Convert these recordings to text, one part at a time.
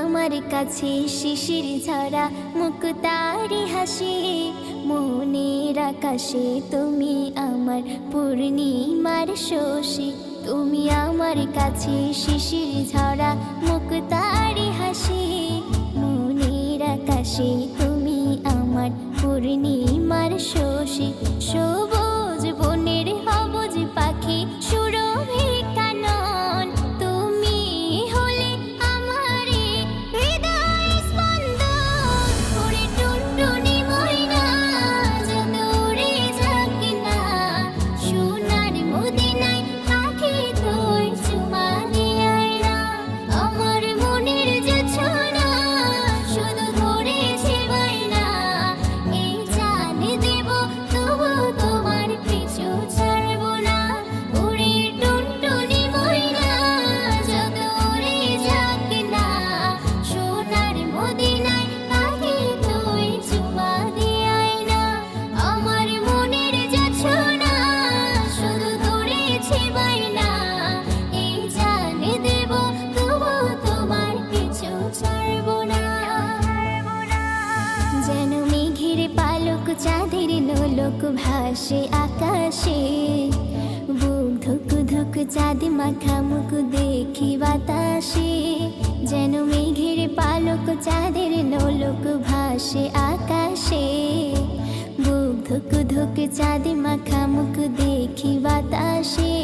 আমার কাছে শিশির ঝরা মুক্তারি হাসি। মনের আকাশে তুমি আমার পূর্ণিমার শোষী তুমি আমার কাছে শিশির ঝরা মুক্তারি হাসি। মনের আকাশে তুমি আমার পূর্ণিমার শোষী শোভ চাঁদের লোক ভাসে আকাশে। বুক ধুক ধুক চাঁদ মাথা মুখ দেখি বাতাসে। যেন মেঘের পালক চাঁদের লোক ভাসে আকাশে। বুক ধুক ধুক চাঁদ মাখা মুখ দেখি বাতাসে।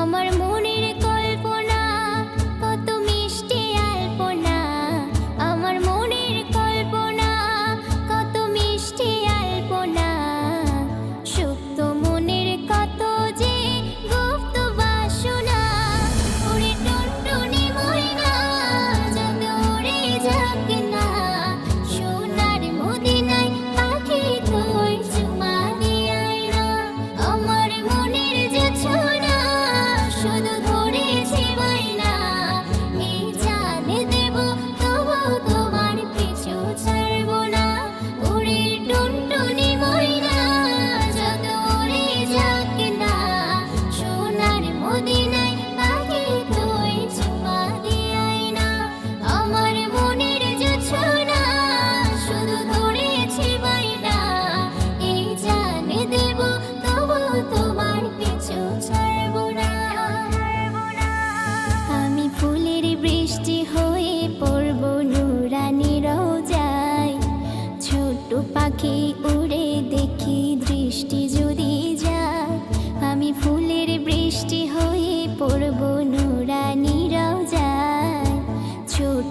আমার মনে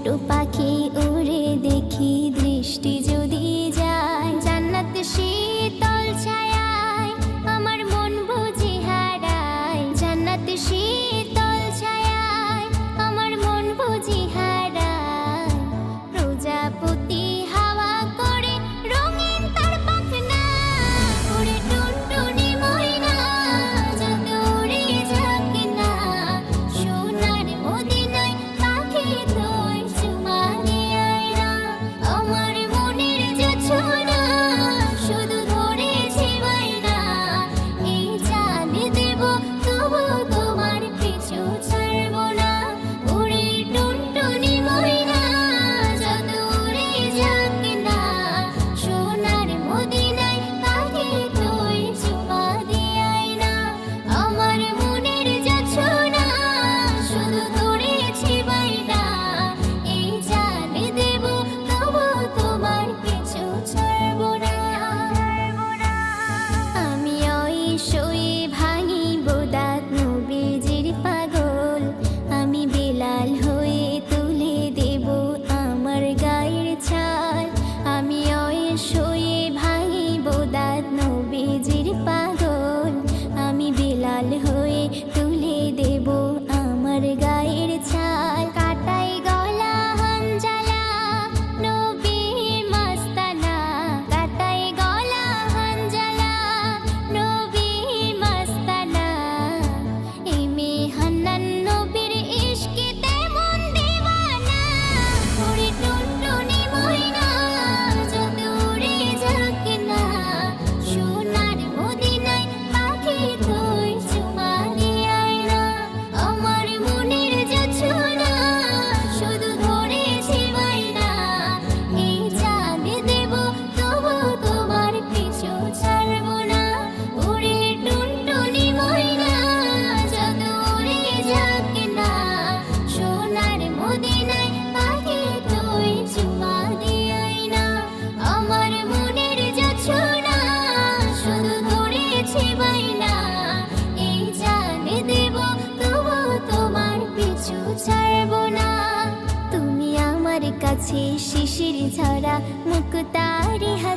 ছোট পাখি ও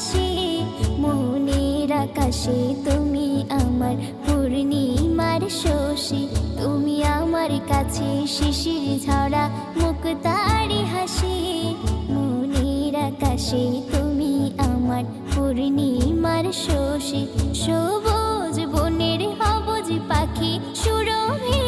আকাশে, মনের আকাশে, তুমি আমার পূর্ণিমার শোষী তুমি আমার কাছে শিশির ঝরা মুক্তারি হাসি। মনের আকাশে, তুমি আমার পূর্ণিমার শোষী সবুজ বনের হবজ পাখি, সুরভি